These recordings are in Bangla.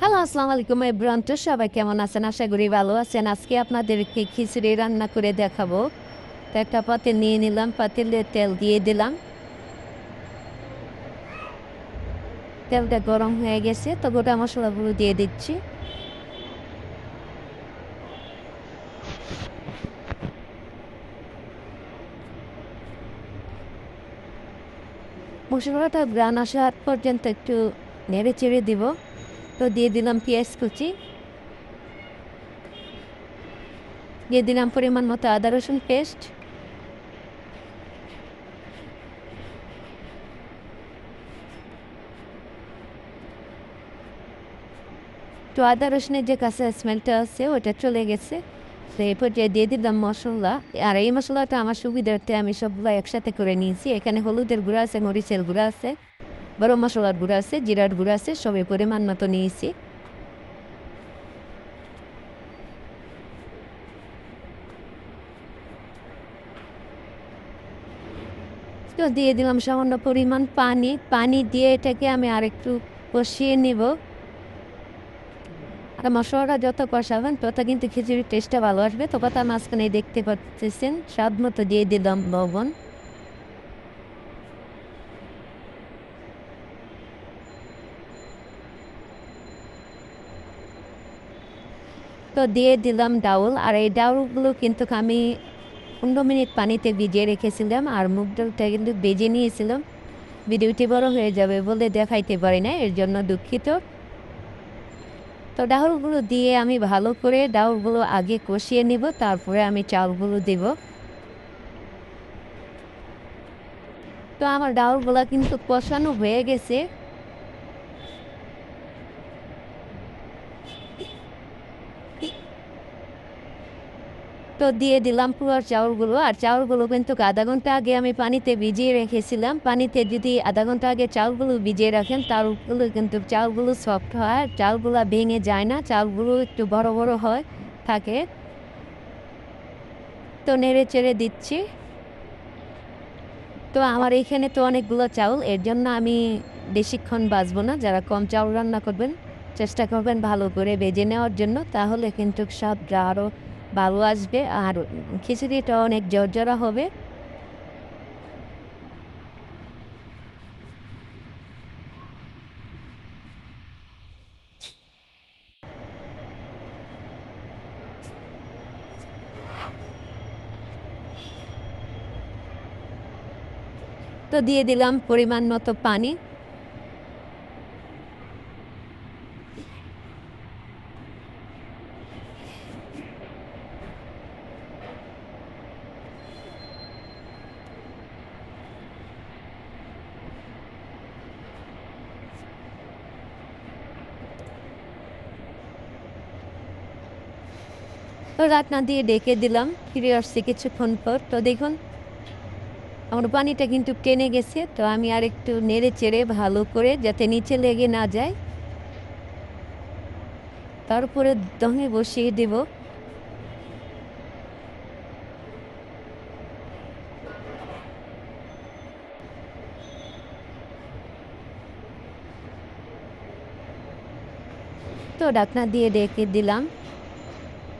হ্যালো আসসালামু আলাইকুম এব্রান তো সবাই কেমন আছেন? আশা করি ভালো আছেন। আজকে আপনাদেরকে খিচুড়ি রান্না করে দেখাবো। তো একটা পাতিল নিয়ে নিলাম। পাতিলে তেল দিয়ে দিলাম। তেলটা গরম হয়ে গেছে, তো গোটা মশলাগুলো দিয়ে দিচ্ছি। মশলাটা গ্রান আসা পর্যন্ত একটু নেড়ে চেড়ে দিব। তো দিয়ে দিলাম পেঁয়াজ কুচি। দিয়ে দিলাম পরিমাণ মতো আদা রসুন পেস্ট। তো আদা রসুনের যে কাঁচা স্মেলটা আছে, ওটা চলে গেছে। তো এই পর্যায়ে দিয়ে দিলাম মশলা। আর এই মশলাটা আমার সুবিধার্থে আমি সবগুলো একসাথে করে নিয়েছি। এখানে হলুদের গুঁড়া আছে, মরিচের গুঁড়া আছে। গরম মশলার গুঁড়া আছে জিরার গুঁড়া আছে সবে পরিমাণ মতো নিয়েছি দিয়ে দিলাম সামান্য পরিমাণ পানি পানি দিয়ে এটাকে আমি আরেকটু কষিয়ে নিব আর মশলাটা যত কষাবেন তত কিন্তু খিচুড়ির টেস্টটা ভালো আসবে তো কথা মাঝখানে দেখতে পাচ্ছেন স্বাদ মতো দিয়ে দিলাম লবণ তো দিয়ে দিলাম ডাউল, আর এই ডাউলগুলো কিন্তু আমি পনেরো মিনিট পানিতে ভিজিয়ে রেখেছিলাম, আর মুগ ডালটা কিন্তু বেজে নিয়েছিলাম। ভিডিওটি বড় হয়ে যাবে বলে দেখাইতে পারি না, এর জন্য দুঃখিত। তো ডাউলগুলো দিয়ে আমি ভালো করে ডাউলগুলো আগে কষিয়ে নিব, তারপরে আমি চালগুলো দেব। তো আমার ডাউলগুলো কিন্তু কষানো হয়ে গেছে। তো দিয়ে দিলাম পুরো চাউলগুলো। আর চাউলগুলো কিন্তু আধা ঘণ্টা আগে আমি পানিতে ভিজিয়ে রেখেছিলাম। পানিতে যদি আধা ঘণ্টা আগে চাউলগুলো ভিজিয়ে রাখেন চাউলগুলো কিন্তু চাউলগুলো সফট হয়। চাউলগুলো ভেঙে যায় না, চাউলগুলো একটু বড় বড় হয়, থাকে। তো নেড়ে চেড়ে দিচ্ছি। তো আমার এইখানে তো অনেকগুলো চাউল, এর জন্য আমি বেশিক্ষণ বাজবো না। যারা কম চাউল রান্না করবেন, চেষ্টা করবেন ভালো করে বেজে নেওয়ার জন্য। তাহলে কিন্তু স্বাদটা আরও ভালো আসবে আর খিচুড়িটা অনেক জর্জরা হবে। তো দিয়ে দিলাম পরিমাণ মতো পানি। তো রান্না দিয়ে ডেকে দিলাম, ফিরে আসছি কিছুক্ষণ পর। তো দেখুন, আমার পানিটা কিন্তু টেনে গেছে, তো আমি আর একটু নেড়ে চেড়ে ভালো করে যাতে নিচে লেগে না যায়। তারপরে দমে বসিয়ে দেব। তো ডাকনা দিয়ে ডেকে দিলাম।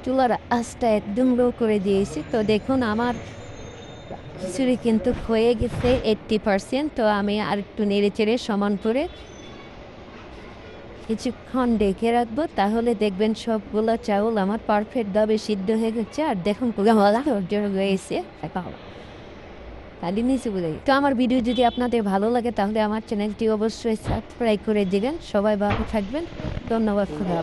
চুলার আঁচটা একদম লো করে দিয়েছি। তো দেখুন, আমার খিচুড়ি কিন্তু হয়ে গেছে এইট্টি পারসেন্ট তো আমি আর একটু নেড়ে চেড়ে সমান করে কিছুক্ষণ ডেকে রাখব। তাহলে দেখবেন সবগুলো চাউল আমার পারফেক্ট পারফেক্টভাবে সিদ্ধ হয়ে গেছে। আর দেখুন হয়েছে। নিচে তো আমার ভিডিও যদি আপনাদের ভালো লাগে, তাহলে আমার চ্যানেলটি অবশ্যই সাবস্ক্রাইব করে দিবেন। সবাই ভালো থাকবেন। ধন্যবাদ, খুদা